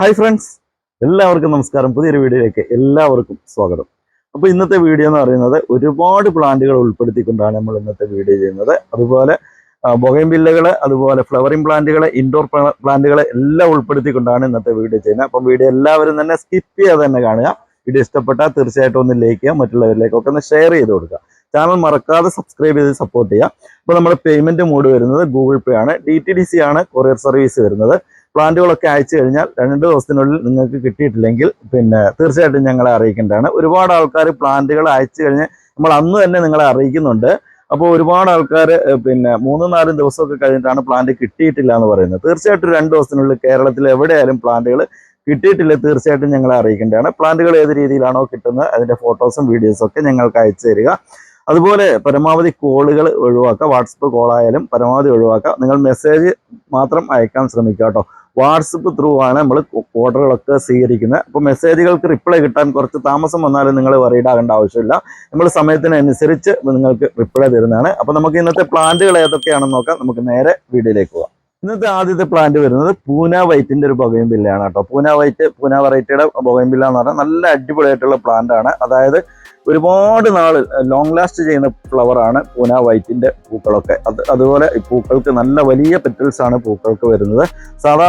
Hi friends എല്ലാവർക്കും നമസ്കാരം. പുതിയൊരു വീഡിയോയിലേക്ക് എല്ലാവർക്കും സ്വാഗതം. അപ്പോൾ ഇന്നത്തെ വീഡിയോ എന്ന് പറയുന്നത് ഒരുപാട് പ്ലാന്റുകൾ ഉൾപ്പെടുത്തിക്കൊണ്ടാണ് നമ്മൾ ഇന്നത്തെ വീഡിയോ ചെയ്യുന്നത്. അതുപോലെ ബൊഗൈൻവില്ലകൾ അതുപോലെ ഫ്ലവറിംഗ് പ്ലാന്റുകൾ ഇൻഡോർ പ്ലാന്റുകൾ എല്ലാം ഉൾപ്പെടുത്തിക്കൊണ്ടാണ് ഇന്നത്തെ വീഡിയോ ചെയ്യുന്നത്. അപ്പം വീഡിയോ എല്ലാവരും തന്നെ സ്കിപ്പ് ചെയ്യാതെ തന്നെ കാണുക. വീഡിയോ ഇഷ്ടപ്പെട്ടാൽ തീർച്ചയായിട്ടും ഒന്ന് ലൈക്ക് ചെയ്യുക മറ്റുള്ളവരിലേക്കൊക്കെ ഒന്ന് ഷെയർ ചെയ്ത് കൊടുക്കുക. ചാനൽ മറക്കാതെ സബ്സ്ക്രൈബ് ചെയ്ത് സപ്പോർട്ട് ചെയ്യുക. അപ്പോൾ നമ്മുടെ പേയ്മെന്റ് മോഡ് വരുന്നത് ഗൂഗിൾ പേ ആണ്. ഡി ആണ് കൊറിയർ സർവീസ് വരുന്നത്. പ്ലാന്റുകളൊക്കെ അയച്ചു കഴിഞ്ഞാൽ രണ്ട് ദിവസത്തിനുള്ളിൽ നിങ്ങൾക്ക് കിട്ടിയിട്ടില്ലെങ്കിൽ പിന്നെ തീർച്ചയായിട്ടും ഞങ്ങളെ അറിയിക്കേണ്ടതാണ്. ഒരുപാട് ആൾക്കാർ പ്ലാന്റുകൾ അയച്ചു കഴിഞ്ഞ് നമ്മൾ അന്ന് തന്നെ നിങ്ങളെ അറിയിക്കുന്നുണ്ട്. അപ്പോൾ ഒരുപാട് ആൾക്കാർ പിന്നെ മൂന്നും നാലും ദിവസമൊക്കെ കഴിഞ്ഞിട്ടാണ് പ്ലാന്റ് കിട്ടിയിട്ടില്ല എന്ന് പറയുന്നത്. തീർച്ചയായിട്ടും രണ്ട് ദിവസത്തിനുള്ളിൽ കേരളത്തിൽ എവിടെയായാലും പ്ലാന്റുകൾ കിട്ടിയിട്ടില്ല തീർച്ചയായിട്ടും ഞങ്ങളെ അറിയിക്കേണ്ടതാണ്. പ്ലാന്റുകൾ ഏത് രീതിയിലാണോ കിട്ടുന്നത് അതിന്റെ ഫോട്ടോസും വീഡിയോസും ഒക്കെ ഞങ്ങൾക്ക് അയച്ചു തരിക. അതുപോലെ പരമാവധി കോളുകൾ ഒഴിവാക്കുക. വാട്സപ്പ് കോളായാലും പരമാവധി ഒഴിവാക്കുക. നിങ്ങൾ മെസ്സേജ് മാത്രം അയക്കാൻ ശ്രമിക്കുക കേട്ടോ. വാട്സപ്പ് ത്രൂ ആണ് നമ്മൾ ഓർഡറുകളൊക്കെ സ്വീകരിക്കുന്നത്. അപ്പോൾ മെസ്സേജുകൾക്ക് റിപ്ലൈ കിട്ടാൻ കുറച്ച് താമസം വന്നാലും നിങ്ങൾ വറീഡ് ആവശ്യമില്ല. നമ്മൾ സമയത്തിനനുസരിച്ച് നിങ്ങൾക്ക് റിപ്ലൈ തരുന്നതാണ്. അപ്പോൾ നമുക്ക് ഇന്നത്തെ പ്ലാന്റുകൾ ഏതൊക്കെയാണെന്ന് നോക്കാം. നമുക്ക് നേരെ വീഡിയോയിലേക്ക് പോകാം ഇന്നത്തെ ആദ്യത്തെ പ്ലാന്റ് വരുന്നത് പൂന വൈറ്റിന്റെ ഒരു ബൊഗൈൻ ബില്ലയാണ് കേട്ടോ. പൂന വൈറ്റ് പൂന വെറൈറ്റിയുടെ ബൊഗൈൻ ബില്ല എന്ന് പറഞ്ഞാൽ നല്ല അടിപൊളിയായിട്ടുള്ള പ്ലാന്റ് ആണ് അതായത് ഒരുപാട് നാൾ ലോങ് ലാസ്റ്റ് ചെയ്യുന്ന ഫ്ലവറാണ് പൂന വൈറ്റിന്റെ പൂക്കളൊക്കെ. അത് അതുപോലെ പൂക്കൾക്ക് നല്ല വലിയ പെറ്റൽസ് ആണ് പൂക്കൾക്ക് വരുന്നത്. സാധാ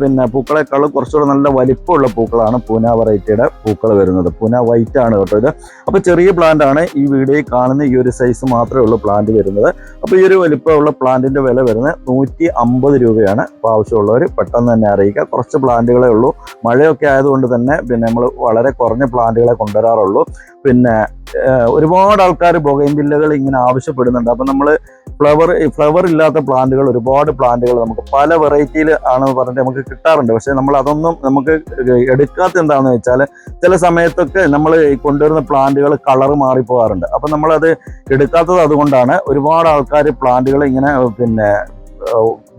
പിന്നെ പൂക്കളെക്കാൾ കുറച്ചുകൂടെ നല്ല വലിപ്പമുള്ള പൂക്കളാണ് പൂന വെറൈറ്റിയുടെ പൂക്കൾ വരുന്നത്. പൂന വൈറ്റ് ആണ് കേട്ടോ ഇത്. അപ്പോൾ ചെറിയ പ്ലാന്റ് ആണ് ഈ വീഡിയോയിൽ കാണുന്ന ഈ ഒരു സൈസ് മാത്രമേ ഉള്ളൂ പ്ലാന്റ് വരുന്നത്. അപ്പോൾ ഈ ഒരു വലിപ്പമുള്ള പ്ലാന്റിന്റെ വില വരുന്നത് നൂറ്റി അമ്പത് രൂപയാണ്. അപ്പോൾ ആവശ്യമുള്ളവർ പെട്ടെന്ന് തന്നെ അറിയിക്കുക. കുറച്ച് പ്ലാന്റുകളേ ഉള്ളൂ. മഴയൊക്കെ ആയതുകൊണ്ട് തന്നെ പിന്നെ നമ്മൾ വളരെ കുറഞ്ഞ പ്ലാന്റുകളെ കൊണ്ടുവരാറുള്ളൂ. പിന്നെ ഒരുപാട് ആൾക്കാർ ബൊഗൈൻ വില്ലകൾ ഇങ്ങനെ ആവശ്യപ്പെടുന്നുണ്ട്. അപ്പം നമ്മൾ ഫ്ലവർ ഫ്ലവർ ഇല്ലാത്ത പ്ലാന്റുകൾ ഒരുപാട് പ്ലാന്റുകൾ നമുക്ക് പല വെറൈറ്റിയിൽ ആണെന്ന് പറഞ്ഞിട്ട് നമുക്ക് കിട്ടാറുണ്ട്. പക്ഷേ നമ്മൾ അതൊന്നും നമുക്ക് എടുക്കാത്ത എന്താണെന്ന് വെച്ചാൽ ചില സമയത്തൊക്കെ നമ്മൾ കൊണ്ടുവരുന്ന പ്ലാന്റുകൾ കളർ മാറിപ്പോകാറുണ്ട്. അപ്പം നമ്മളത് എടുക്കാത്തത് അതുകൊണ്ടാണ് ഒരുപാട് ആൾക്കാർ പ്ലാന്റുകൾ ഇങ്ങനെ പിന്നെ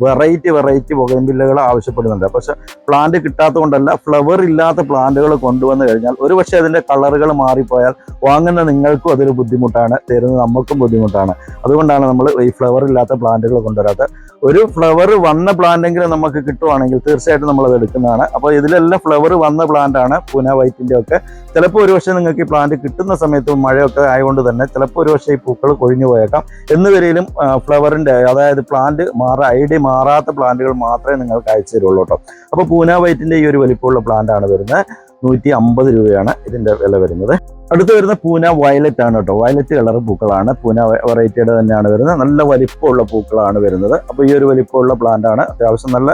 വെറൈറ്റി വെറൈറ്റി പുകയമ്പില്ലകൾ ആവശ്യപ്പെടുന്നുണ്ട്. പക്ഷെ പ്ലാന്റ് കിട്ടാത്ത കൊണ്ടല്ല ഫ്ലവർ ഇല്ലാത്ത പ്ലാന്റുകൾ കൊണ്ടുവന്നു കഴിഞ്ഞാൽ ഒരു പക്ഷേ അതിന്റെ കളറുകൾ മാറിപ്പോയാൽ വാങ്ങുന്ന നിങ്ങൾക്കും അതൊരു ബുദ്ധിമുട്ടാണ് തരുന്നത് നമുക്കും ബുദ്ധിമുട്ടാണ്. അതുകൊണ്ടാണ് നമ്മൾ ഈ ഫ്ലവർ ഇല്ലാത്ത പ്ലാന്റുകൾ കൊണ്ടുവരാത്തത്. ഒരു ഫ്ലവർ വന്ന പ്ലാന്റെങ്കിലും നമുക്ക് കിട്ടുവാണെങ്കിൽ തീർച്ചയായിട്ടും നമ്മളത് എടുക്കുന്നതാണ്. അപ്പോൾ ഇതിലെല്ലാം ഫ്ലവർ വന്ന പ്ലാന്റ് ആണ് പൂന വൈറ്റിന്റെ ഒക്കെ ചിലപ്പോൾ ഒരു പക്ഷേ നിങ്ങൾക്ക് ഈ പ്ലാന്റ് കിട്ടുന്ന സമയത്ത് മഴയൊക്കെ ആയതുകൊണ്ട് തന്നെ ചിലപ്പോൾ ഒരു പക്ഷേ ഈ പൂക്കൾ കൊഴിഞ്ഞു പോയേക്കാം. എന്നുവരെയും ഫ്ലവറിന്റെ അതായത് പ്ലാന്റ് മാറ ഐ ഡി മാറാത്ത പ്ലാന്റുകൾ മാത്രമേ നിങ്ങൾക്ക് അയച്ചു തരുള്ളൂ കേട്ടോ. അപ്പോൾ പൂന വൈറ്റിന്റെ ഈ ഒരു വലിപ്പമുള്ള പ്ലാന്റ് ആണ് വരുന്നത്. നൂറ്റി അമ്പത് രൂപയാണ് ഇതിന്റെ വില വരുന്നത്. അടുത്ത് വരുന്ന പൂന വയലറ്റ് ആണ് കേട്ടോ. വയലറ്റ് കളർ പൂക്കളാണ്. പൂന വെറൈറ്റിയുടെ തന്നെയാണ് വരുന്നത്. നല്ല വലിപ്പമുള്ള പൂക്കളാണ് വരുന്നത്. അപ്പോൾ ഈ ഒരു വലിപ്പമുള്ള പ്ലാന്റ് ആണ്. അത്യാവശ്യം നല്ല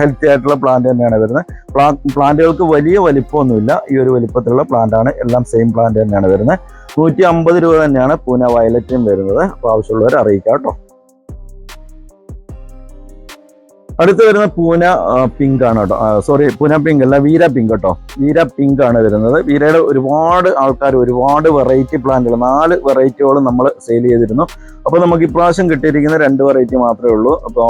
ഹെൽത്തി ആയിട്ടുള്ള പ്ലാന്റ് തന്നെയാണ് വരുന്നത്. പ്ലാ പ്ലാന്റുകൾക്ക് വലിയ വലിപ്പമൊന്നുമില്ല. ഈ ഒരു വലിപ്പത്തിലുള്ള പ്ലാന്റ് ആണ്. എല്ലാം സെയിം പ്ലാന്റ് തന്നെയാണ് വരുന്നത്. നൂറ്റി അമ്പത് രൂപ തന്നെയാണ് പൂന വയലറ്റിനും വരുന്നത്. അപ്പോൾ ആവശ്യമുള്ളവർ അറിയിക്കാം കേട്ടോ. അടുത്ത് വരുന്ന പൂന പിങ്ക് ആണ് കേട്ടോ. സോറി പൂന പിങ്ക് അല്ല വീര പിങ്ക് കേട്ടോ. വീര പിങ്ക് ആണ് വരുന്നത്. വീരയുടെ ഒരുപാട് ആൾക്കാർ ഒരുപാട് വെറൈറ്റി പ്ലാന്റുകൾ നാല് വെറൈറ്റികളും നമ്മൾ സെയിൽ ചെയ്തിരുന്നു. അപ്പോൾ നമുക്ക് ഇപ്രാവശ്യം കിട്ടിയിരിക്കുന്ന രണ്ട് വെറൈറ്റി മാത്രമേ ഉള്ളൂ. അപ്പോൾ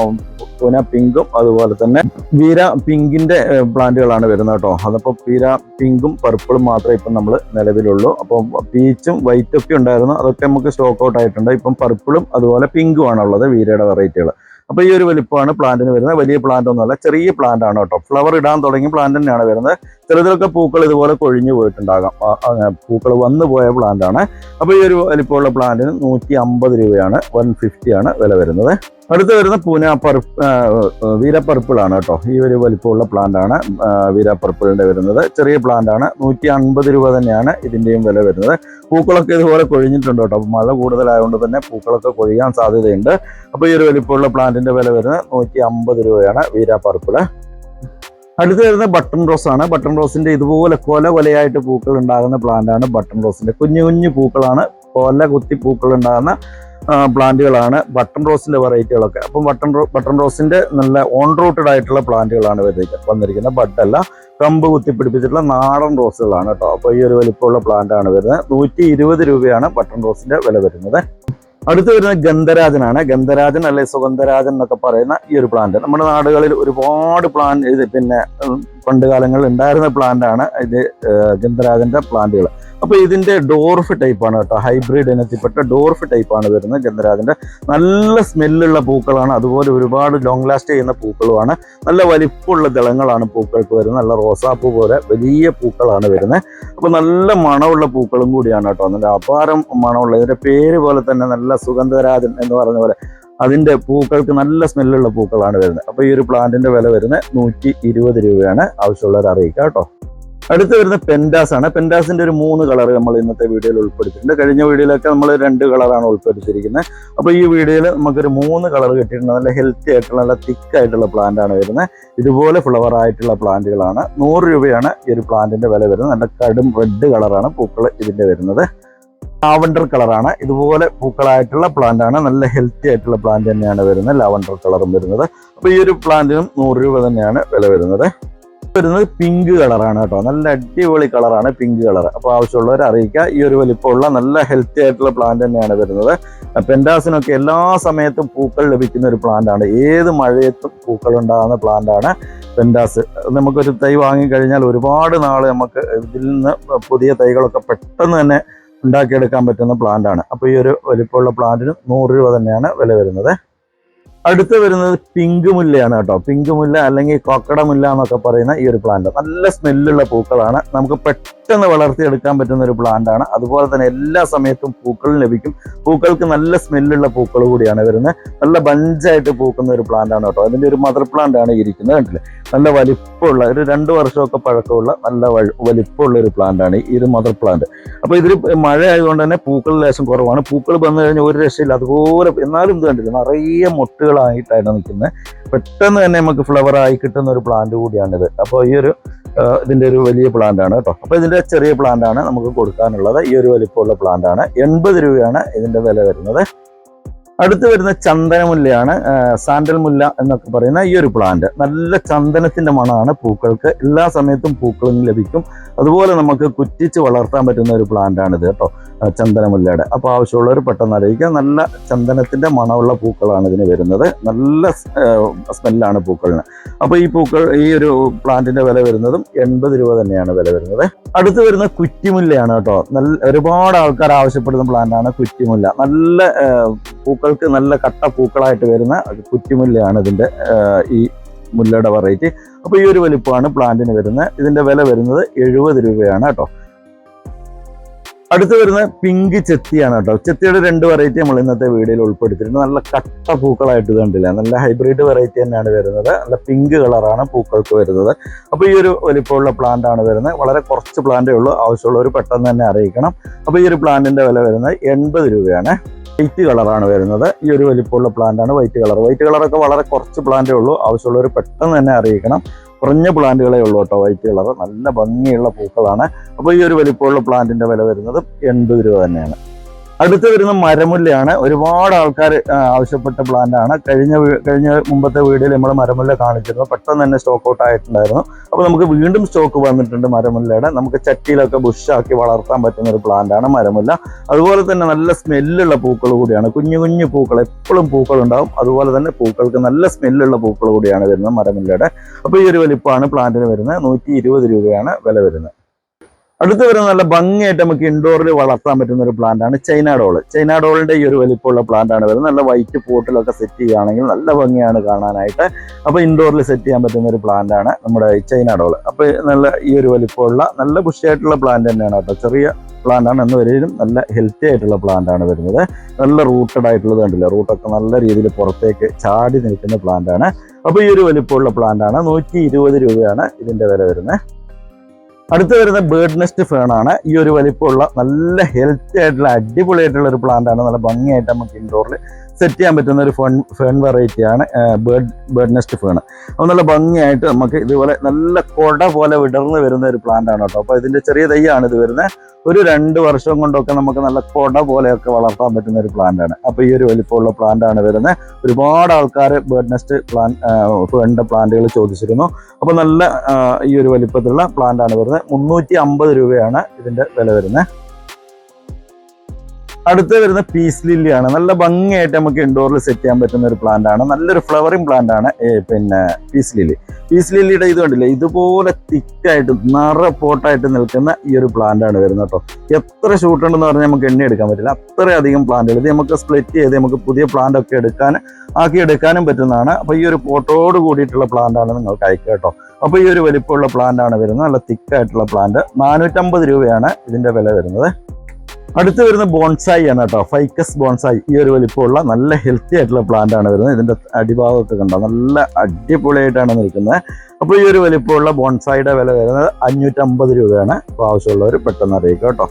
പൂന പിങ്കും അതുപോലെ തന്നെ വീര പിങ്കിന്റെ പ്ലാന്റുകളാണ് വരുന്നത് കേട്ടോ. അതപ്പോൾ വീര പിങ്കും പർപ്പിളും മാത്രമേ ഇപ്പം നമ്മൾ നിലവിലുള്ളൂ. അപ്പോൾ പീച്ചും വൈറ്റും ഒക്കെ ഉണ്ടായിരുന്നു. അതൊക്കെ നമുക്ക് സ്റ്റോക്ക് ഔട്ട് ആയിട്ടുണ്ട്. ഇപ്പം പർപ്പിളും അതുപോലെ പിങ്കും ആണുള്ളത് വീരയുടെ വെറൈറ്റികൾ അപ്പോൾ ഈ ഒരു വലിപ്പമാണ് പ്ലാന്റിന് വരുന്നത്. വലിയ പ്ലാന്റ് ഒന്നുമല്ല ചെറിയ പ്ലാന്റ് ആണ് കേട്ടോ. ഫ്ലവർ ഇടാൻ തുടങ്ങി പ്ലാന്റ് തന്നെയാണ് വരുന്നത്. ചിലതിലൊക്കെ പൂക്കൾ ഇതുപോലെ കൊഴിഞ്ഞു പോയിട്ടുണ്ടാകാം. പൂക്കൾ വന്നു പോയ പ്ലാന്റ് ആണ്. അപ്പോൾ ഈ ഒരു വലിപ്പമുള്ള പ്ലാന്റിന് നൂറ്റി അമ്പത് രൂപയാണ് വൺ ഫിഫ്റ്റി ആണ് വില വരുന്നത്. അടുത്ത് വരുന്ന പൂന പർപ്പ് വീര പർപ്പിളാണ് കേട്ടോ. ഈ ഒരു വലിപ്പമുള്ള പ്ലാന്റ് ആണ് ആ, വീര പർപ്പിളിന്റെ വരുന്നത്. ചെറിയ പ്ലാന്റ് ആണ് നൂറ്റി അൻപത് രൂപ തന്നെയാണ് ഇതിന്റെയും വില വരുന്നത്. പൂക്കളൊക്കെ ഇതുപോലെ കൊഴിഞ്ഞിട്ടുണ്ട് കേട്ടോ. അപ്പോൾ മഴ കൂടുതലായതുകൊണ്ട് തന്നെ പൂക്കളൊക്കെ കൊഴിയാൻ സാധ്യതയുണ്ട്. അപ്പോൾ ഈ ഒരു വലിപ്പമുള്ള പ്ലാന്റിന്റെ വില വരുന്നത് നൂറ്റി അമ്പത് രൂപയാണ് വീര പർപ്പിൾ അടുത്ത് വരുന്ന ബട്ടൺ റോസ് ആണ്. ബട്ടൺ റോസിന്റെ ഇതുപോലെ കൊല കൊലയായിട്ട് പൂക്കൾ ഉണ്ടാകുന്ന പ്ലാന്റ് ആണ് ബട്ടൺ റോസിന്റെ കുഞ്ഞു കുഞ്ഞു പൂക്കളാണ്. കൊല കുത്തി പൂക്കൾ ഉണ്ടാകുന്ന പ്ലാന്റുകളാണ് ബട്ടൺ റോസിന്റെ വെറൈറ്റികളൊക്കെ. അപ്പം ബട്ടൺ റോ ബട്ടൺ റോസിന്റെ നല്ല ഓൺ റൂട്ടഡ് ആയിട്ടുള്ള പ്ലാന്റുകളാണ് വരുന്നത് വന്നിരിക്കുന്നത്. ബട്ടല്ല കമ്പ് കുത്തിപ്പിടിപ്പിച്ചിട്ടുള്ള നാടൻ റോസുകളാണ് കേട്ടോ അപ്പോൾ ഈ ഒരു വലിപ്പമുള്ള പ്ലാന്റ് ആണ് വരുന്നത്. നൂറ്റി ഇരുപത് രൂപയാണ് ബട്ടൺ റോസിന്റെ വില വരുന്നത്. അടുത്ത് വരുന്നത് ഗന്ധരാജനാണ്. ഗന്ധരാജൻ അല്ലെ സുഗന്ധരാജൻ എന്നൊക്കെ പറയുന്ന ഈ ഒരു പ്ലാന്റ്. നമ്മുടെ നാടുകളിൽ ഒരുപാട് പ്ലാന്റ് പിന്നെ പണ്ട് കാലങ്ങളിൽ ഉണ്ടായിരുന്ന പ്ലാന്റ് ആണ് ഇത് ഗന്ധരാജന്റെ പ്ലാന്റുകൾ അപ്പൊ ഇതിന്റെ ഡോർഫ് ടൈപ്പ് ആണ് കേട്ടോ. ഹൈബ്രിഡ് ഇനത്തിൽപ്പെട്ട ഡോർഫ് ടൈപ്പ് ആണ് വരുന്നത് ഗന്ധരാജന്റെ. നല്ല സ്മെല്ലുള്ള പൂക്കളാണ്. അതുപോലെ ഒരുപാട് ലോങ് ലാസ്റ്റ് ചെയ്യുന്ന പൂക്കളുമാണ്. നല്ല വലിപ്പമുള്ള ദളങ്ങളാണ് പൂക്കൾക്ക് വരുന്നത്. നല്ല റോസാപ്പൂ പോലെ വലിയ പൂക്കളാണ് വരുന്നത്. അപ്പൊ നല്ല മണമുള്ള പൂക്കളും കൂടിയാണ് കേട്ടോ. നല്ല അപാരം മണമുള്ള ഇതിന്റെ പേര് പോലെ തന്നെ നല്ല സുഗന്ധരാജൻ എന്ന് പറഞ്ഞ പോലെ അതിന്റെ പൂക്കൾക്ക് നല്ല സ്മെല്ലുള്ള പൂക്കളാണ് വരുന്നത്. അപ്പോൾ ഈ ഒരു പ്ലാന്റിന്റെ വില വരുന്നത് നൂറ്റി ഇരുപത് രൂപയാണ്. ആവശ്യമുള്ളവർ അറിയിക്കുക കേട്ടോ. അടുത്ത് വരുന്ന പെൻഡാസ് ആണ്. പെൻഡാസിന്റെ ഒരു മൂന്ന് കളർ നമ്മൾ ഇന്നത്തെ വീഡിയോയിൽ ഉൾപ്പെടുത്തിയിട്ടുണ്ട്. കഴിഞ്ഞ വീഡിയോയിലൊക്കെ നമ്മൾ രണ്ട് കളറാണ് ഉൾപ്പെടുത്തിയിരിക്കുന്നത്. അപ്പോൾ ഈ വീഡിയോയിൽ നമുക്കൊരു മൂന്ന് കളർ കിട്ടിയിട്ടുണ്ട്. നല്ല ഹെൽത്തി ആയിട്ടുള്ള നല്ല തിക്ക് ആയിട്ടുള്ള പ്ലാന്റ് ആണ് വരുന്നത്. ഇതുപോലെ ഫ്ലവർ ആയിട്ടുള്ള പ്ലാന്റുകളാണ്. നൂറ് രൂപയാണ് ഈ ഒരു പ്ലാന്റിന്റെ വില വരുന്നത്. നല്ല കടും റെഡ് കളറാണ് പൂക്കൾ ഇതിന്റെ വരുന്നത്. ലാവണ്ടർ കളറാണ് ഇതുപോലെ പൂക്കളായിട്ടുള്ള പ്ലാന്റ് ആണ്. നല്ല ഹെൽത്തി ആയിട്ടുള്ള പ്ലാന്റ് തന്നെയാണ് വരുന്നത്. ലാവണ്ടർ കളറും വരുന്നത്. അപ്പോൾ ഈ ഒരു പ്ലാന്റിനും നൂറ് രൂപ തന്നെയാണ് വില വരുന്നത്. വരുന്നത് പിങ്ക് കളറാണ് കേട്ടോ. നല്ല അടിപൊളി കളറാണ് പിങ്ക് കളർ അപ്പോൾ ആവശ്യമുള്ളവർ അറിയിക്കുക. ഈ ഒരു വലിപ്പമുള്ള നല്ല ഹെൽത്തി ആയിട്ടുള്ള പ്ലാന്റ് തന്നെയാണ് വരുന്നത്. പെൻഡാസിനൊക്കെ എല്ലാ സമയത്തും പൂക്കൾ ലഭിക്കുന്ന ഒരു പ്ലാന്റ് ആണ്. ഏത് മഴയത്തും പൂക്കൾ ഉണ്ടാകുന്ന പ്ലാന്റ് ആണ്. പെൻഡാസ് നമുക്കൊരു തൈ വാങ്ങിക്കഴിഞ്ഞാൽ ഒരുപാട് നാൾ നമുക്ക് ഇതിൽ നിന്ന് പുതിയ തൈകളൊക്കെ പെട്ടെന്ന് തന്നെ ഉണ്ടാക്കിയെടുക്കാൻ പറ്റുന്ന പ്ലാന്റാണ് അപ്പോൾ ഈ ഒരു വലിപ്പമുള്ള പ്ലാന്റിന് നൂറ് രൂപ തന്നെയാണ് വില വരുന്നത്. അടുത്ത് വരുന്നത് പിങ്ക് മുല്ലയാണ് കേട്ടോ. പിങ്ക് മുല്ല അല്ലെങ്കിൽ കൊക്കട മുല്ല എന്നൊക്കെ പറയുന്ന ഈ ഒരു പ്ലാന്റ് നല്ല സ്മെല്ലുള്ള പൂക്കളാണ്. നമുക്ക് പെട്ടെന്ന് വളർത്തിയെടുക്കാൻ പറ്റുന്ന ഒരു പ്ലാന്റ് ആണ്. അതുപോലെ തന്നെ എല്ലാ സമയത്തും പൂക്കൾ ലഭിക്കും. പൂക്കൾക്ക് നല്ല സ്മെല്ലുള്ള പൂക്കൾ കൂടിയാണ് വരുന്നത്. നല്ല ബഞ്ചായിട്ട് പൂക്കുന്ന ഒരു പ്ലാന്റ് ആണ് കേട്ടോ. അതിന്റെ ഒരു മദർ പ്ലാന്റ് ആണ് ഇരിക്കുന്നത് കണ്ടില്ലേ? നല്ല വലിപ്പമുള്ള ഒരു രണ്ട് വർഷമൊക്കെ പഴക്കമുള്ള നല്ല വലിപ്പമുള്ള ഒരു പ്ലാന്റ് ആണ് ഈ ഒരു മദർ പ്ലാന്റ് അപ്പോൾ ഇതിൽ മഴ ആയതുകൊണ്ട് തന്നെ പൂക്കൾ ലേശം കുറവാണ്. പൂക്കൾ വന്നു കഴിഞ്ഞാൽ ഒരു രക്ഷയില്ല. അതുപോലെ എന്നാലും ഇത് കണ്ടില്ല? നിറയെ മൊട്ടുകളായിട്ടാണ് നിൽക്കുന്നത് പെട്ടെന്ന് തന്നെ നമുക്ക് ഫ്ലവർ ആയി കിട്ടുന്ന ഒരു പ്ലാന്റ് കൂടിയാണിത്. അപ്പോൾ ഈ ഒരു ഇതിന്റെ ഒരു വലിയ പ്ലാന്റ് ആണ് കേട്ടോ അപ്പോൾ ഇതിന്റെ ചെറിയ പ്ലാന്റ് ആണ് നമുക്ക് കൊടുക്കാനുള്ളത്. ഈ ഒരു വലിപ്പമുള്ള പ്ലാന്റ് ആണ്. എൺപത് രൂപയാണ് ഇതിന്റെ വില വരുന്നത്. അടുത്ത് വരുന്ന ചന്ദനമുല്ലയാണ് സാൻഡൽ മുല്ല എന്നൊക്കെ പറയുന്ന ഈ ഒരു പ്ലാന്റ് നല്ല ചന്ദനത്തിന്റെ മണമാണ് പൂക്കൾക്ക്. എല്ലാ സമയത്തും പൂക്കളും ലഭിക്കും. അതുപോലെ നമുക്ക് കുറ്റിച്ച് വളർത്താൻ പറ്റുന്ന ഒരു പ്ലാന്റ് ആണ് ഇത് കേട്ടോ ചന്ദനമുല്ലയുടെ. അപ്പോൾ ആവശ്യമുള്ളവർ പെട്ടെന്ന് അറിയിക്കുക. നല്ല ചന്ദനത്തിന്റെ മണമുള്ള പൂക്കളാണ് ഇതിന് വരുന്നത്. നല്ല സ്മെല്ലാണ് പൂക്കളിന്. അപ്പോൾ ഈ പൂക്കൾ ഈ ഒരു പ്ലാന്റിന്റെ വില വരുന്നതും എൺപത് രൂപ തന്നെയാണ് വില വരുന്നത്. അടുത്ത് വരുന്ന കുറ്റിമുല്ലയാണ് കേട്ടോ. നല്ല ഒരുപാട് ആൾക്കാർ ആവശ്യപ്പെടുന്ന പ്ലാന്റാണ് കുറ്റിമുല്ല. നല്ല ആ, പൂക്കൾക്ക് നല്ല കട്ട പൂക്കളായിട്ട് വരുന്ന കുറ്റിമുല്ലയാണ് ഇതിന്റെ ഈ മുല്ലയുടെ വെറൈറ്റി അപ്പോൾ ഈ ഒരു വലിപ്പമാണ് പ്ലാന്റിന് വരുന്നത്. ഇതിന്റെ വില വരുന്നത് എഴുപത് രൂപയാണ് കേട്ടോ. അടുത്ത് വരുന്നത് പിങ്ക് ചെത്തിയാണ് കേട്ടോ. ചെത്തിയുടെ രണ്ട് വെറൈറ്റി നമ്മൾ ഇന്നത്തെ വീഡിയോയിൽ ഉൾപ്പെടുത്തിയിട്ടുണ്ട് നല്ല കട്ട പൂക്കളായിട്ട് കണ്ടില്ല? നല്ല ഹൈബ്രിഡ് വെറൈറ്റി തന്നെയാണ് വരുന്നത്. നല്ല പിങ്ക് കളറാണ് പൂക്കൾക്ക് വരുന്നത്. അപ്പോൾ ഈ ഒരു വലിപ്പമുള്ള പ്ലാന്റ് ആണ് വരുന്നത്. വളരെ കുറച്ച് പ്ലാന്റേ ഉള്ളൂ. ആവശ്യമുള്ളവർ പെട്ടെന്ന് തന്നെ അറിയിക്കണം. അപ്പോൾ ഈ ഒരു പ്ലാന്റിന്റെ വില വരുന്നത് എൺപത് രൂപയാണ്. വൈറ്റ് കളറാണ് വരുന്നത്. ഈ ഒരു വലിപ്പമുള്ള പ്ലാന്റ് ആണ് വൈറ്റ് കളർ. വൈറ്റ് കളറൊക്കെ വളരെ കുറച്ച് പ്ലാന്റേ ഉള്ളൂ. ആവശ്യമുള്ളവർ പെട്ടെന്ന് തന്നെ അറിയിക്കണം. കുറഞ്ഞ പ്ലാന്റുകളേ ഉള്ളൂ കേട്ടോ വൈറ്റ് കളർ. നല്ല ഭംഗിയുള്ള പൂക്കളാണ്. അപ്പോൾ ഈ ഒരു വലിപ്പമുള്ള പ്ലാന്റിന്റെ വില വരുന്നത് എൺപത് രൂപ തന്നെയാണ്. അടുത്ത് വരുന്ന മരമുല്ലയാണ്. ഒരുപാട് ആൾക്കാർ ആവശ്യപ്പെട്ട പ്ലാന്റ് ആണ്. കഴിഞ്ഞ കഴിഞ്ഞ മുമ്പത്തെ വീഡിയോയിൽ നമ്മൾ മരമുല്ല കാണിച്ചിരുന്നു. പെട്ടെന്ന് തന്നെ സ്റ്റോക്ക് ഔട്ട് ആയിട്ടുണ്ടായിരുന്നു. അപ്പോൾ നമുക്ക് വീണ്ടും സ്റ്റോക്ക് വന്നിട്ടുണ്ട് മരമുല്ലയുടെ. നമുക്ക് ചട്ടിയിലൊക്കെ ബുഷാക്കി വളർത്താൻ പറ്റുന്ന ഒരു പ്ലാന്റ് ആണ് മരമുല്ല. അതുപോലെ തന്നെ നല്ല സ്മെല്ലുള്ള പൂക്കൾ കൂടിയാണ്. കുഞ്ഞു കുഞ്ഞു പൂക്കൾ എപ്പോഴും പൂക്കൾ ഉണ്ടാവും അതുപോലെ തന്നെ പൂക്കൾക്ക് നല്ല സ്മെല്ലുള്ള പൂക്കൾ കൂടിയാണ് വരുന്നത് മരമുല്ലയുടെ. അപ്പോൾ ഈ ഒരു വലിപ്പമാണ് പ്ലാന്റിന് വരുന്നത്. നൂറ്റി രൂപയാണ് വില വരുന്നത്. അടുത്ത് വരുന്ന നല്ല ഭംഗിയായിട്ട് നമുക്ക് ഇൻഡോറിൽ വളർത്താൻ പറ്റുന്ന ഒരു പ്ലാന്റ് ആണ് ചൈന ഡോളിന്റെ ഈ ഒരു വലിപ്പമുള്ള പ്ലാന്റ് ആണ് വരുന്നത്. നല്ല വൈറ്റ് പോട്ടിലൊക്കെ സെറ്റ് ചെയ്യുകയാണെങ്കിൽ നല്ല ഭംഗിയാണ് കാണാനായിട്ട്. അപ്പോൾ ഇൻഡോറിൽ സെറ്റ് ചെയ്യാൻ പറ്റുന്ന ഒരു പ്ലാന്റ് ആണ് നമ്മുടെ ചൈന ഡോൾ അപ്പോൾ നല്ല ഈ ഒരു വലിപ്പമുള്ള നല്ല ബുഷിയായിട്ടുള്ള പ്ലാന്റ് തന്നെയാണ് കേട്ടോ. ചെറിയ പ്ലാന്റ് ആണ്. എന്ന് വരെയും നല്ല ഹെൽത്തി ആയിട്ടുള്ള പ്ലാന്റ് ആണ് വരുന്നത്. നല്ല റൂട്ടഡ് ആയിട്ടുള്ളത് കണ്ടില്ല? റൂട്ടൊക്കെ നല്ല രീതിയിൽ പുറത്തേക്ക് ചാടി നിൽക്കുന്ന പ്ലാന്റ് ആണ്. അപ്പോൾ ഈ ഒരു വലിപ്പമുള്ള പ്ലാന്റ് ആണ്. നൂറ്റി രൂപയാണ് ഇതിന്റെ വില വരുന്നത്. അടുത്ത് വരുന്ന ബേർഡ് നെസ്റ്റ് ഫേൺ ആണ്. ഈ ഒരു വലിപ്പമുള്ള നല്ല ഹെൽത്തി ആയിട്ടുള്ള അടിപൊളിയായിട്ടുള്ള ഒരു പ്ലാന്റ് ആണ്. നല്ല ഭംഗിയായിട്ട് നമുക്ക് ഇൻഡോറിൽ സെറ്റ് ചെയ്യാൻ പറ്റുന്ന ഒരു ഫേൺ ഫേൺ വെറൈറ്റിയാണ് ബേർഡ് ബേർഡ് നെസ്റ്റ് ഫേൺ അപ്പോൾ നല്ല ഭംഗിയായിട്ട് നമുക്ക് ഇതുപോലെ നല്ല കൊട പോലെ വിടർന്ന് വരുന്ന ഒരു പ്ലാന്റ് ആണ് കേട്ടോ. അപ്പോൾ ഇതിന്റെ ചെറിയ തൈയാണ് ഇത് വരുന്നത് ഒരു രണ്ട് വർഷം കൊണ്ടൊക്കെ നമുക്ക് നല്ല കൊട പോലെയൊക്കെ വളർത്താൻ പറ്റുന്ന ഒരു പ്ലാന്റ് ആണ്. അപ്പോൾ ഈ ഒരു വലിപ്പമുള്ള പ്ലാന്റ് ആണ് വരുന്നത് ഒരുപാട് ആൾക്കാർ ബേർഡ് നെസ്റ്റ് പ്ലാൻ ഫേണിന്റെ പ്ലാന്റുകൾ ചോദിച്ചിരുന്നു. അപ്പോൾ നല്ല ഈ ഒരു വലിപ്പത്തിലുള്ള പ്ലാന്റ് ആണ് വരുന്നത് മുന്നൂറ്റി രൂപയാണ് ഇതിന്റെ വില വരുന്നത് അടുത്ത് വരുന്ന പീസ് ലില്ലിയാണ്. നല്ല ഭംഗിയായിട്ട് നമുക്ക് ഇൻഡോറിൽ സെറ്റ് ചെയ്യാൻ പറ്റുന്ന ഒരു പ്ലാന്റ് ആണ്. നല്ലൊരു ഫ്ലവറിങ് പ്ലാന്റ് ആണ് പിന്നെ പീസ് ലില്ലി. പീസ് ലില്ലിയുടെ ഇത് കണ്ടില്ലേ? ഇതുപോലെ തിക്കായിട്ട് നിറ പോട്ടായിട്ട് നിൽക്കുന്ന ഈ ഒരു പ്ലാന്റ് ആണ് വരുന്നത് കേട്ടോ. എത്ര ഷൂട്ട് ഉണ്ടെന്ന് പറഞ്ഞാൽ നമുക്ക് എണ്ണി എടുക്കാൻ പറ്റില്ല. അത്രയധികം പ്ലാന്റുകൾ ഇത് നമുക്ക് സ്പ്ലിറ്റ് ചെയ്ത് നമുക്ക് പുതിയ പ്ലാന്റ് ഒക്കെ എടുക്കാൻ ആക്കി എടുക്കാനും പറ്റുന്നതാണ്. അപ്പോൾ ഈ ഒരു പോട്ടോട് കൂടിയിട്ടുള്ള പ്ലാന്റ് ആണ് നിങ്ങൾക്ക് അയക്കുക കേട്ടോ. അപ്പോൾ ഈ ഒരു വലിപ്പമുള്ള പ്ലാന്റ് ആണ് വരുന്നത്. നല്ല തിക്കായിട്ടുള്ള പ്ലാന്റ് നാനൂറ്റമ്പത് രൂപയാണ് ഇതിന്റെ വില വരുന്നത്. അടുത്ത് വരുന്ന ബോൺസായി ആണ് കേട്ടോ. Ficus bonsai. ഈ ഒരു വലിപ്പമുള്ള നല്ല ഹെൽത്തി ആയിട്ടുള്ള പ്ലാന്റ് ആണ് വരുന്നത്. ഇതിന്റെ അടിഭാഗമൊക്കെ കണ്ടോ? നല്ല അടിപൊളിയായിട്ടാണ് നിൽക്കുന്നത്. അപ്പോൾ ഈ ഒരു വലിപ്പമുള്ള ബോൺസായിയുടെ വില വരുന്നത് അഞ്ഞൂറ്റമ്പത് രൂപയാണ്. അപ്പോൾ ആവശ്യമുള്ളവർ പെട്ടെന്ന് അറിയിക്കുക കേട്ടോ.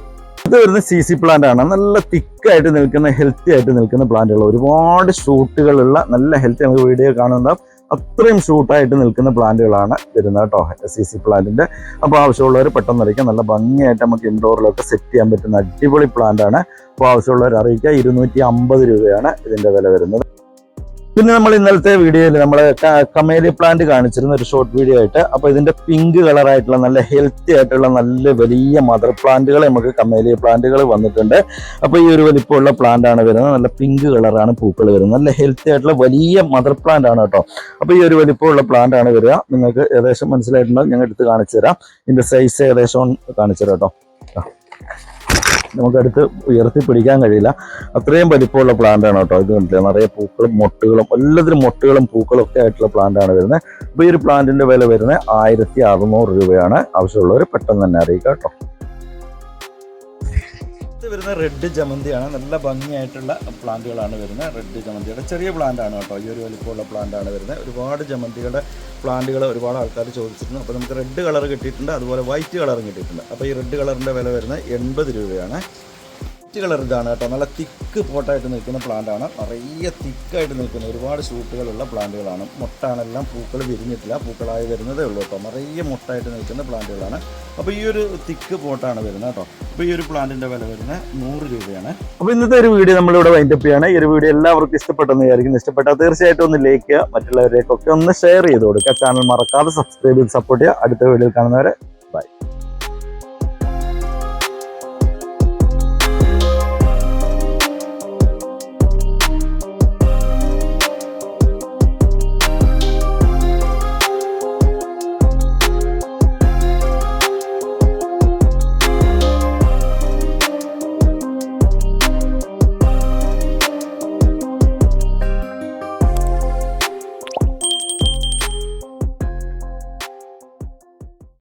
ഇത് വരുന്ന സി സി പ്ലാന്റ് ആണ്. നല്ല തിക്കായിട്ട് നിൽക്കുന്ന ഹെൽത്തി ആയിട്ട് നിൽക്കുന്ന പ്ലാന്റുകൾ ഒരുപാട് ഷൂട്ടുകളുള്ള നല്ല ഹെൽത്തി നമുക്ക് വീഡിയോ കാണുന്നുണ്ടാവും. അത്രയും ഷൂട്ടായിട്ട് നിൽക്കുന്ന പ്ലാന്റുകളാണ് വരുന്നത് കേട്ടോ എസ് സി സി പ്ലാന്റിന്റെ. അപ്പോൾ ആവശ്യമുള്ളവർ പെട്ടെന്ന് അറിയിക്കാം. നല്ല ഭംഗിയായിട്ട് നമുക്ക് ഇൻഡോറിലൊക്കെ സെറ്റ് ചെയ്യാൻ പറ്റുന്ന അടിപൊളി പ്ലാന്റാണ് അപ്പോൾ ആവശ്യമുള്ളവർ അറിയിക്കുക ഇരുന്നൂറ്റി അമ്പത് രൂപയാണ് ഇതിന്റെ വില വരുന്നത്. പിന്നെ നമ്മൾ ഇന്നലത്തെ വീഡിയോയിൽ നമ്മൾ കമേലി പ്ലാന്റ് കാണിച്ചിരുന്ന ഒരു ഷോർട്ട് വീഡിയോ ആയിട്ട് അപ്പോൾ ഇതിന്റെ പിങ്ക് കളറായിട്ടുള്ള നല്ല ഹെൽത്തി ആയിട്ടുള്ള നല്ല വലിയ മദർ പ്ലാന്റുകൾ നമുക്ക് കമേലി പ്ലാന്റുകൾ വന്നിട്ടുണ്ട്. അപ്പോൾ ഈ ഒരു വലിപ്പമുള്ള പ്ലാന്റ് ആണ് വരുന്നത്. നല്ല പിങ്ക് കളറാണ് പൂക്കൾ വരുന്നത്. നല്ല ഹെൽത്തി ആയിട്ടുള്ള വലിയ മദർ പ്ലാന്റ് ആണ് കേട്ടോ. അപ്പോൾ ഈ ഒരു വലിപ്പമുള്ള പ്ലാന്റ് ആണ് വരിക. നിങ്ങൾക്ക് ഏകദേശം മനസ്സിലായിട്ടുണ്ടാവും. ഞങ്ങൾ എടുത്ത് കാണിച്ചു തരാം ഇതിന്റെ സൈസ് ഏകദേശം കാണിച്ചു തരാം കേട്ടോ. നമുക്കടുത്ത് ഉയർത്തി പിടിക്കാൻ കഴിയില്ല. അത്രയും വലിപ്പമുള്ള പ്ലാന്റ് ആണ് കേട്ടോ. ഇത് കണ്ടില്ല? നിറയെ പൂക്കളും മൊട്ടുകളും എല്ലാത്തിനും മൊട്ടുകളും പൂക്കളും ഒക്കെ ആയിട്ടുള്ള പ്ലാന്റ് ആണ് വരുന്നത്. അപ്പോൾ ഈ ഒരു പ്ലാന്റിന്റെ വില വരുന്നത് ആയിരത്തി അറുന്നൂറ് രൂപയാണ്. ആവശ്യമുള്ളവർ പെട്ടെന്ന് തന്നെ അറിയിക്കാം കേട്ടോ. വരുന്ന റെഡ് ജമന്തിയാണ്. നല്ല ഭംഗിയായിട്ടുള്ള പ്ലാന്റുകളാണ് വരുന്നത്. റെഡ് ജമന്തിയുടെ ചെറിയ പ്ലാന്റ് ആണ് കേട്ടോ. ഈ ഒരു വലിപ്പമുള്ള പ്ലാന്റ് ആണ് വരുന്നത്. ഒരുപാട് ജമന്തികളുടെ പ്ലാന്റുകൾ ഒരുപാട് ആൾക്കാർ ചോദിച്ചിരുന്നു. അപ്പോൾ നമുക്ക് റെഡ് കളർ കിട്ടിയിട്ടുണ്ട്. അതുപോലെ വൈറ്റ് കളറും കിട്ടിയിട്ടുണ്ട്. അപ്പോൾ ഈ റെഡ് കളറിന്റെ വില വരുന്നത് എൺപത് രൂപയാണ്. വൈറ്റ് കളർ ഇതാണ് കേട്ടോ. നല്ല തിക്ക് പോട്ടായിട്ട് നിൽക്കുന്ന പ്ലാന്റ് ആണ്. നിറയെ തിക്കായിട്ട് നിൽക്കുന്ന ഒരുപാട് ഷൂട്ടുകളുള്ള പ്ലാന്റുകളാണ് മുട്ടാണെല്ലാം പൂക്കൾ വിരിഞ്ഞിട്ടില്ല. പൂക്കളായി വരുന്നതേ ഉള്ളൂ കേട്ടോ. നിറയെ മുട്ടായിട്ട് നിൽക്കുന്ന പ്ലാന്റുകളാണ് അപ്പോൾ ഈ ഒരു തിക്ക് പോട്ടാണ് വരുന്നത് കേട്ടോ. അപ്പോൾ ഈ ഒരു പ്ലാന്റിന്റെ വില വരുന്നത് നൂറ് രൂപയാണ്. അപ്പോൾ ഇന്നത്തെ ഒരു വീഡിയോ നമ്മളിവിടെ വൈൻഡപ്പ് ചെയ്യാണ്. ഈ ഒരു വീഡിയോ എല്ലാവർക്കും ഇഷ്ടപ്പെട്ടെന്ന് വിചാരിക്കുന്നു. ഇഷ്ടപ്പെട്ടാൽ തീർച്ചയായിട്ടും ഒന്ന് ലൈക്ക് ചെയ്യുക. മറ്റുള്ളവരേക്കൊക്കെ ഒന്ന് ഷെയർ ചെയ്ത് കൊടുക്കുക. ചാനൽ മറക്കാതെ സബ്സ്ക്രൈബ് ചെയ്ത് സപ്പോർട്ട് ചെയ്യുക. അടുത്ത വീഡിയോയിൽ കാണുന്നവരെ ബൈ